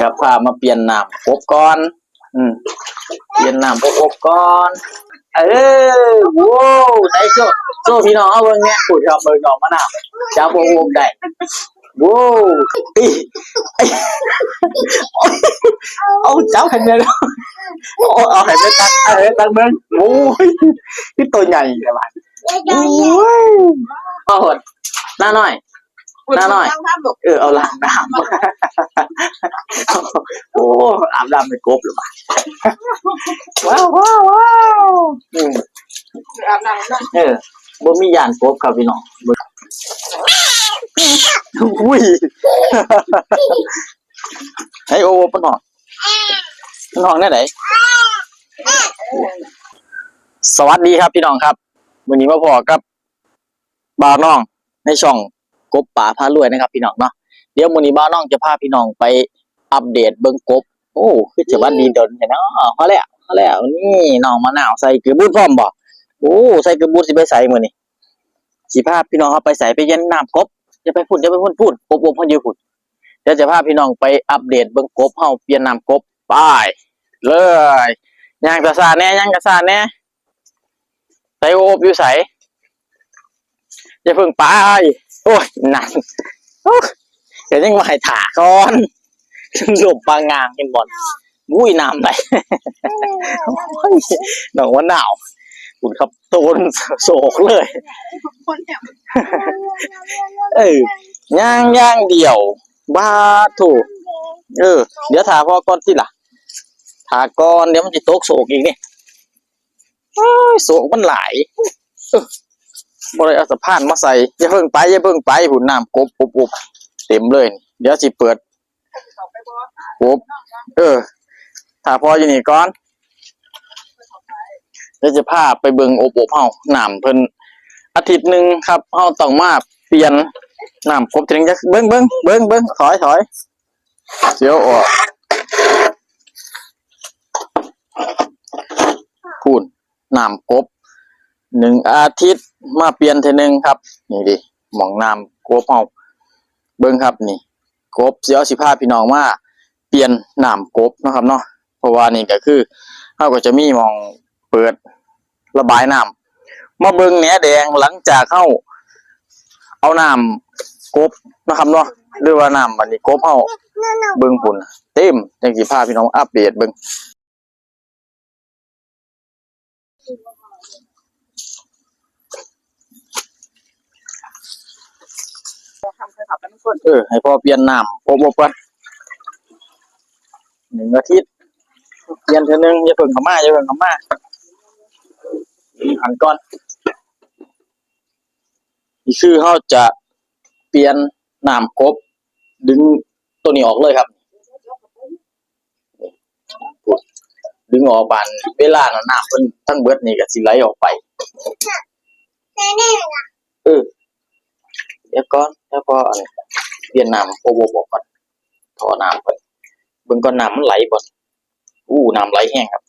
ครับพามาเปลี่ยนน้ำอบก่อน อืมเปลี่ยนน้ำอบอบก่อน เออโว้วได้โซ่โซ่พี่น้องเอาเบิ่งเนี่ยปุ๋ยเอาเบิ่งดอกมะนาวจับอบอบได้โว้วอีไอ้เอาจับให้เมียแล้วเอาเอาให้เมียตักเอาให้ตักเบิ่งโอ้ยพี่ตัวใหญ่เลยว่ะโอ้ยเอหดหน้าหน่อย หน้าหน่อยเออเอาล้างน้ำ โอ้อาบน้ำไม่ครบหรือเปล่าว้าวว้าวว้าวอืมอาบน้ำเนาะเออบ่มียานครบครับพี่น้องบ่อุ้ยให้โอ้ปนห้องปนห้องแน่ไหนสวัสดีครับพี่น้องครับ วันนี้มาพอกับบ่าวน้องในช่องก บป่าพารวยนะครับพี่น้องเนาะเดี๋ยววันนี้บ่าน้องจะพาพี่น้องไปอัปเดตเบิ่งกบ โอ้คือจะว่าดีดนเนาะพอแล้วพอแล้วนี่น้องมะนาวใส่เกลือบูดพร้อมบ่โอ้ใส่เกลือบูดสิไปใส่มื้อนี้สิพาพี่น้องเอาไปใส่ไปเย็นน้ำกบอย่าไปพุ่นอย่าไปพุ่นพูดกบๆเพิ่นอยู่พุ่นเดี๋ยวจะพาพี่น้องไปอัปเดตเบิ่งกบเฮาเปลี่ยนน้ำกบไปเลยย่างกระซาแน่ย่างกระซาแน่ใส่โอบอยู่ใส่อย่าเพิ่งไป โอ้ยนั่นโอ้ยเดี๋ยวยังมาให้ถาก่อนหลบปางงางเป็นบอลวุ้ยน้ำไหลหนองว่าหนาวคุณครับโตนโศกเลยคนเนี่ยเออย่างย่างเดียวบ้าถูกเออ เดี๋ยวถาพ่อก่อนที่ล่ะถาก่อนเดี๋ยวมันจะตกโศกอีกนี่โอ้ยโศกมันหลาย เออบริเอาสะพานมาใส่อย่าเพิ่งไปอย่าเพิ่งไปหุ่นน้ำกบปุบปุบเต็มเลย เดี๋ยวสิเปิดเขาไปบ่ปุ๊บเออถ้าพออยู่นี่ก่อนเดี๋ยวจะพาไปเบิ่งอบอบเฮาน้ำเพิ่นอาทิตย์หนึ่งครับเฮาต้องมาเปลี่ยนน้ำกบถึงจะเบิ่งเบิ่งเบิ่งเบิ่งถอยถอยเดี๋ยวออกพูนน้ำกบหนึ่งอาทิตย์ มาเปลี่ยนเทอหนึงครับ นี่ดิหมองน้ำกบเฮาเบิ่งครับนี่กบเสียวสิพาพี่น้องมาเปลี่ยนน้ำกบนะครับเนาะเพราะว่านี่ก็คือเขาก็จะมีหมองเปิดระบายน้ำมาเบิ่งแหนแดงหลังจากเข้าเอาน้ำกบนะครับเนาะหรือว่าน้ำบันนี้กบเฮาเบิ่งพุ่นเต็มจังสิพาพี่น้องอัปเดตเบิ่ง ทำเคยขับกันทุกคนเออให้พอเปลี่ยนน้ำอบอบก่อนหนึ่งอาทิตย์เปลี่ยนเทื่อนึงอย่าเพิ่งเข้ามาอย่าเพิ่งเข้ามาหันก่อนนี่คือเขาจะเปลี่ยนน้ำกบ ดึงตัวนี้ออกเลยครับดึงออกบานเวลาน่ะน้ำเพิ่นทั้งเบิดนี่ก็สิไหลออกไปเออเดี๋ยวก่อนแล้วก็อันเปลี่ยนน้ำโปโบบอกก่อนถอน้ำก่อนเบิ่งก่อนน้ำมันไหลบ่อู้น้ำไหลแห้งครับ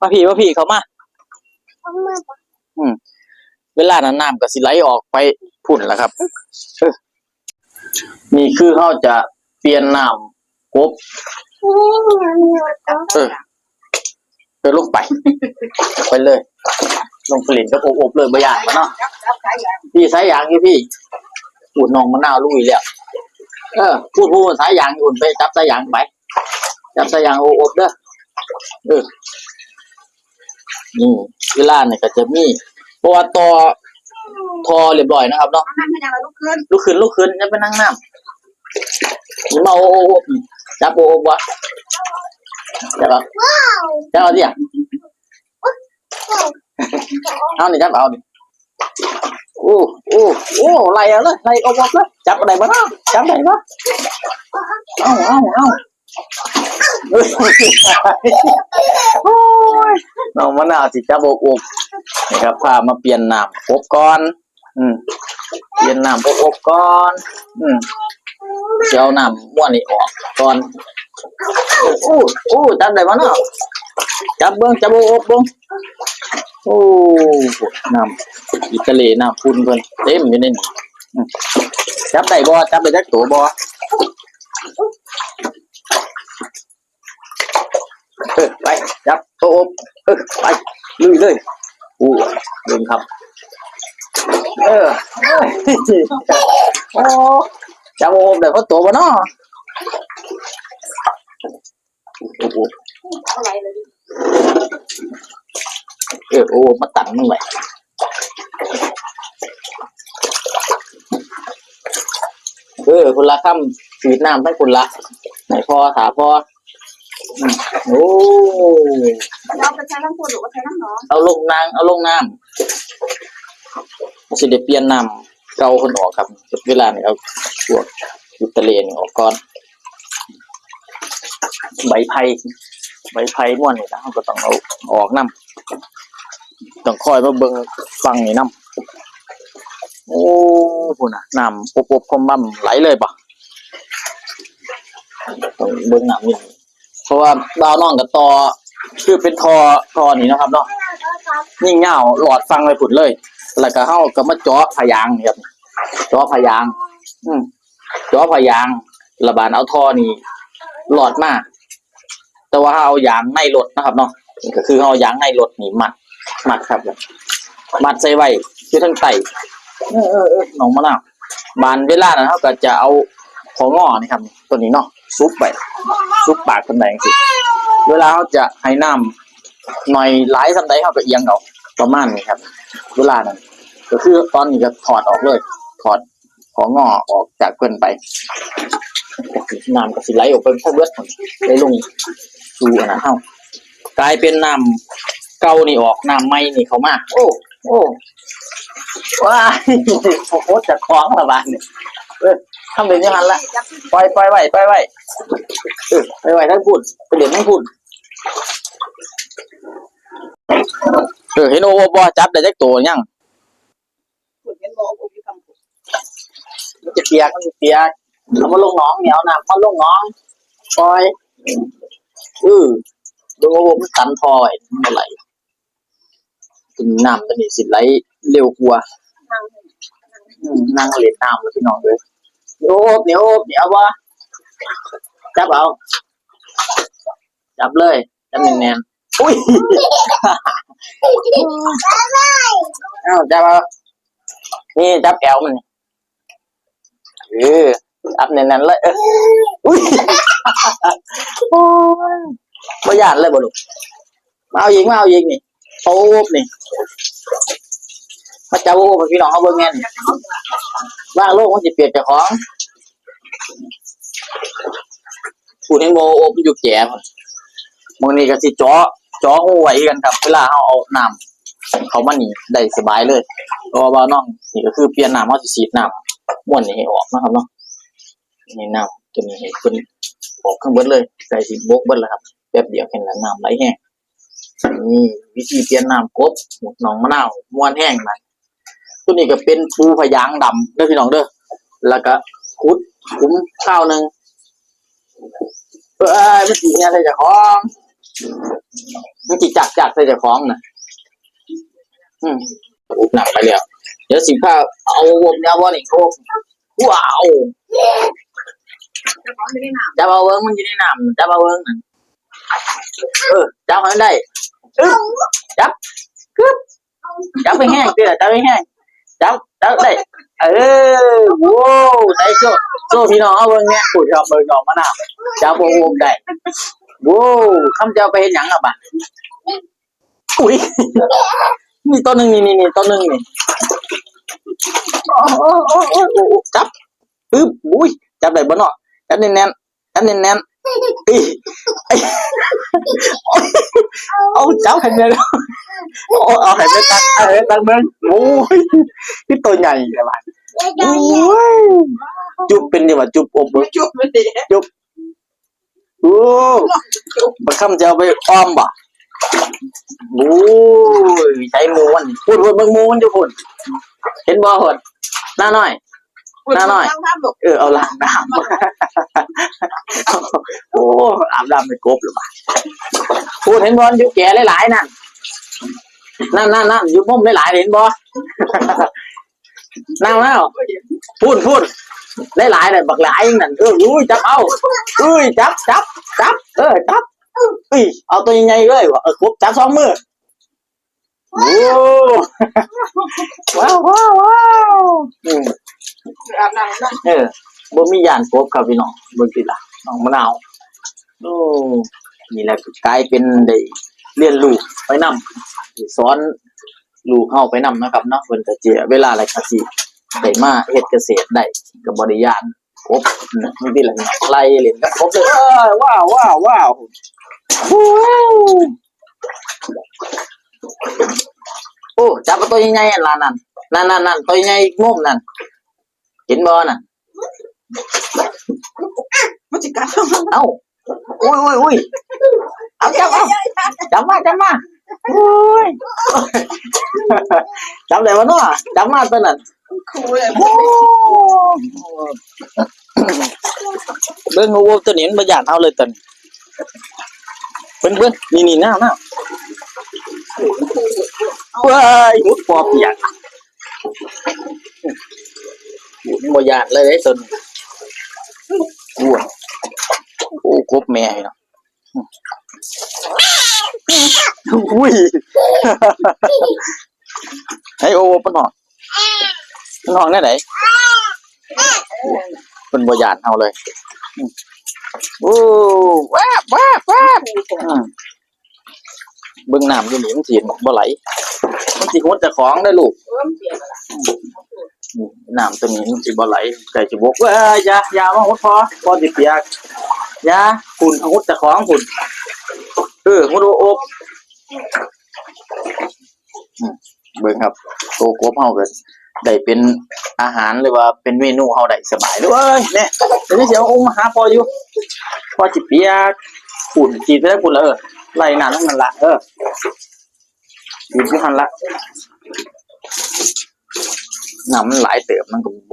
มาพี่มาพี่เขามาเวลานั้นน้ำก็สิไหลออกไปพุ่นแหละครับเออนี่คือเขาจะเปลี่ยนน้ำกบเออเออลงไป ไปเลย ลงผลิตก็อบอบเลยบะยางมาเนาะจับจับสายยางพี่สายยางอยู่พี่พูดน้องมะนาวลุยแล้วเออพูดพูดสายยางอุ่นไปจับสายยางไปจับสายยางอบอบเด้อเออนี่เวลาเนี่ยก็จะมีเพราะว่าต่อทอเรียบร้อยนะครับเนาะนั่งให้ยังไงลูกขึ้นลุกขึ้นลุกขึ้นจะไปนั่งน้ำนี่มาโอ้โอ้โอ้จับโอ้โอ้วะจับเอาจับเอาดิอะ เอานี่จับเอาดิโอ้โอ้โอ้ไล่เอาเลยไล่เอาบอกเลยจับอะไรบ้างจับอะไรบ้างเอาเอาเอาโอ้ยน้องมะนาวสิจับโอ้โอ้นะครับพามาเปลี่ยนน้ำกบก่อน อืมเปลี่ยนน้ำอบๆก่อน อืมเจียวน้ำม้วนนี่ออกก่อนโอ้โอ้จับได้บ่เนาะ จับเบิ่งจับอบเบิ่งโอ้น้ำอิตาลีน้ำพุ่นเพิ่นเต็มอยู่ในนี่จับได้บ่จับได้จักตัวบ่เออไปจับโตอบเออไปลุยเลยอู้ลืมครับ เออเอ้โอ้จับโอบได้เพราะตัวบ่เนาะโอ้ อะไรเลยดิเออโอ้มาตันมึงไว้เออคนละคำสีดน้ำทั้งคนละไหนพอถาพออืมโอ้เราไปใช้น้ำพุหรือว่าใช้น้ำหนองเอาลงนางเอาลงน้ำมันสิเดเปลี่ยนน้ำเกาคนออกครับ เวลาเนี่ยเอาพวกอิตาเลียนออกก่อน ใบไผ่ ใบไผ่ม้วนนี่นะเราก็ต้องเอาออกน้ำต้องคอยมาเบิ่งฟังนี่น้ำโอ้พูน่ะน้ำปุบๆคมบั่มไหลเลยปะต้องเบิ่งน้ำนี่เพราะว่าดาวน้องกับตอคือเป็นทอทอนี่นะครับเนาะยิ่งเงาหลอดฟังไปผุดเลย แล้วก็เฮาก็มาเจาะพยางครับเจาะพยาง อืมเจาะพยางระบานเอาทอนี่หลอดมาก แต่ว่าเอายางในรถนะครับเนาะนี่ก็คือเอายางในรถนี่มัดมัดครับมัดใส่ไว้ที่ทั้งไตเออเออเออหนองมะนาวบานเวลานั้นเขาก็จะเอาของงอนี่ครับตัวนี้เนาะซุปไปซุปปากกันแดงสิเวลาเขาจะให้น้ำหน่อยหลายสันใดเขาก็เอียงเอาประมาณนี้ครับ เวลานั้นก็คือตอนนี้ก็ถอดออกเลยถอด ของงอออกจากเกินไปน้ำก็สิไหลออกไปทั้งเบิดได้ลงสู่อันนั้นเฮากลายเป็นน้ำเก่านี่ออกน้ำใหม่นี่เข้ามาโอ้ โอ้ว้ายโอ้โหจะคล้องละบานเนี่ยเออทำเป็นอยังไงละจับที่ปล่อยปล่อยไว้ปล่อยไว้เออปล่อยไว้ทั้งพูดไปเดี๋ยวทั้งพูดเออเห็นโอโอบอจับได้จักตัวยังขุดเห็นบอกว่าอยู่ทำขุด มันจะเปียกมันจะเปียกเอามาลงหน้องเหนียวน้ำมาลงหน้องปล่อยเออดูโอโบมันตันทอยเมื่อไหร่ถึงน้ำตัวนี้สิไหลเร็วกว่าทางอืมนั่งเล่นน้ำแล้วพี่น้องเลยเดี๋ยวโอบเดี๋ยวโอบเดี๋ยววะจับเอาจับเลยจับแน่นๆอุ้ยเอ้าจับเอานี่จับแอวมันนี่ เออจับแน่นๆเลยเอออุ้ยโอ้ยบ่ยานเลยบ่ลูกมาเอายิงมาเอายิงนี่โอบนี่มาจับโอบให้พี่น้องเขาเบิ่งแง่นว่างโลกมันสิเปลี่ยนจ้าของผู้เห็นบ่โอบมันอยู่แก่พุ่นบางนี้ก็สิจาะเจาะหูไหวกันครับ เวลาเฮาเอาน้ำเขามานี่ได้สบายเลยเพราะว่าบ้าน้องนี่ก็คือเปลี่ยนน้ำเขาสิฉีดน้ำ ม้วนนี่ให้ออกนะครับเนาะนี่น้ำตัวนี้ให้เพิ่นออกข้างบนเลยใส่สิบกบิดแล้วครับแป๊บเดียวแค่นั้นน้ำไหลแห้งนี่วิธีเปลี่ยนน้ำกบหมดหนองมะนาวม้วนแห้งนะตัวนี้ก็เป็นปูพยางดำเด้อพี่น้องเด้อแล้วก็คุดคุ้มข้าวหนึ่งเอ้ยมันสีเนี่ยใส่จากของมันจีจักจักใส่จากของนะอืมอุบหนักไปแล้ว เดี๋ยวสิข้าเอาวงยาวนี่โอ้ว้าวจะของไม่ได้น้จับเอาเวิงมันอยู่ในำจับเอาเวิงนั่นเออจับมันได้จับกึ๊บจับไปแห้งเตี้ยจับไปแห้งจับจับได้เออว้าวได้โซ่โซ่พี่น้องเอาเวิงเนี้ยกูชอบเบิงดอกมะนาวจับวงวงได้ว้าวคำจะไปเห็นหยังอะบ่ะอุ้ยมีตัวหนึ่งนี่นี่ตัวหนึ่งนี่ โอ้โอ้โอ้โอ้โอ้ จับปึ๊บอุ้ยจับได้บ่เนาะจับแน่นๆจับแน่นๆอีไอ้โอ้ยเอาจับให้แน่นโอ้เอาให้ไปตักเอาให้ตักเบิ่งโอ้ยนี่ตัวใหญ่เลยว่ะโอ้ยจุบเป็นดีว่าจุบอบเบิ่งำจุบไม่ดีโอ้บักคำจะเอาไปอ้อมบ่โอ้ยใช้หมูมันพูดพูดเบิ่งหมูมันอยู่พุ่นเห็นบ่พุ่น หน้าน้อยน้าหน่อย ต้องทำหรอกเออเอาล้างน้ำ โอ้อาบน้ำไม่กบหรือเปล่าพูดเห็นบอลอยู่แก่หลายๆนั่นนั่นนั่นนั่นอยู่มุมหลายๆเห็นบอนั่งแล้วพูดพูดหลายๆเลยบักหลายนั่นเอออุ้ยจับเอาอุ้ยจับจับจับเออจับอุ้ยเอาตัวใหญ่ๆเลยวะเออครบจับสองมือ โอ้ว้าวว้าวว้าวอืมอาบน้ำนั่งเออบ่มียานกบครับพี่น้องเบิ่งสิล่ะน้องมะนาวโอ้นี่แหละกลายเป็นได้เรียนรู้ไปนำสอนลูกเฮาไปนำนะครับเนาะเพิ่นก็เจียเวลาอะไรก็สิได้มาเฮ็ดเกษตรได้ก็บ่ได้ยานกบนะนี่ติล่ะนี่ไล่เล่นกับกบเลยเอ้ยว้าวว้าวว้าวว้าว โอ้จับเอาตัวใหญ่ๆอันล่ะนั่นนั่นๆๆตัวใหญ่อีกมุมนั่นเห็นบ่น่ะมันจะกัดเอ้าอุ้ยอุ้ยอุ้ยเอาจับเอาจับมาจับมาอุ้ยจับเลยวะเนาะจับมาตัวนั้นคูเลยโอ้เบิ้งงูตัวนี้มันประหยัดเอาเลยตัวนี้เพิ่นเพิ่นนี่นี่หน้าหน้า ว้ายมุดปอบเปียกมุดบ่หยาดเลยไอ้ตัวนี้อ้วโอ้กบแม่เนาะอุ้ยให้โอ้ปนหองปนหองแน่ไหนเป็นบหยานเอาเลยโอ้วบแวบแวบอืม เบิ่งน้ำอยู่นี่มันสีบ่ไหลมันสิหดเจะของได้ลูกน้ำตัวนี้มันสิบ่ไหลไก่สิบกเว้ยอย่าอย่ามาหดพอพอสิเปียกอย่าคุณเอาหดเจะของคุณเออหดโอโอบอืมเบิ่งครับโตกบเฮาก็ได้เป็นอาหารหรือว่าเป็นเมนูเฮาได้สบายเด้อเอ้ยเนี่ยเดี๋ยวนี้สิเอาองค์มาหาพออยู่พอสิเปียกฝุ่นจีบไปได้ฝุ่นแล้วเออ ไล่นานนั่นละเออหยุดที่หันละน้ำมันหลายเติบมันก็บ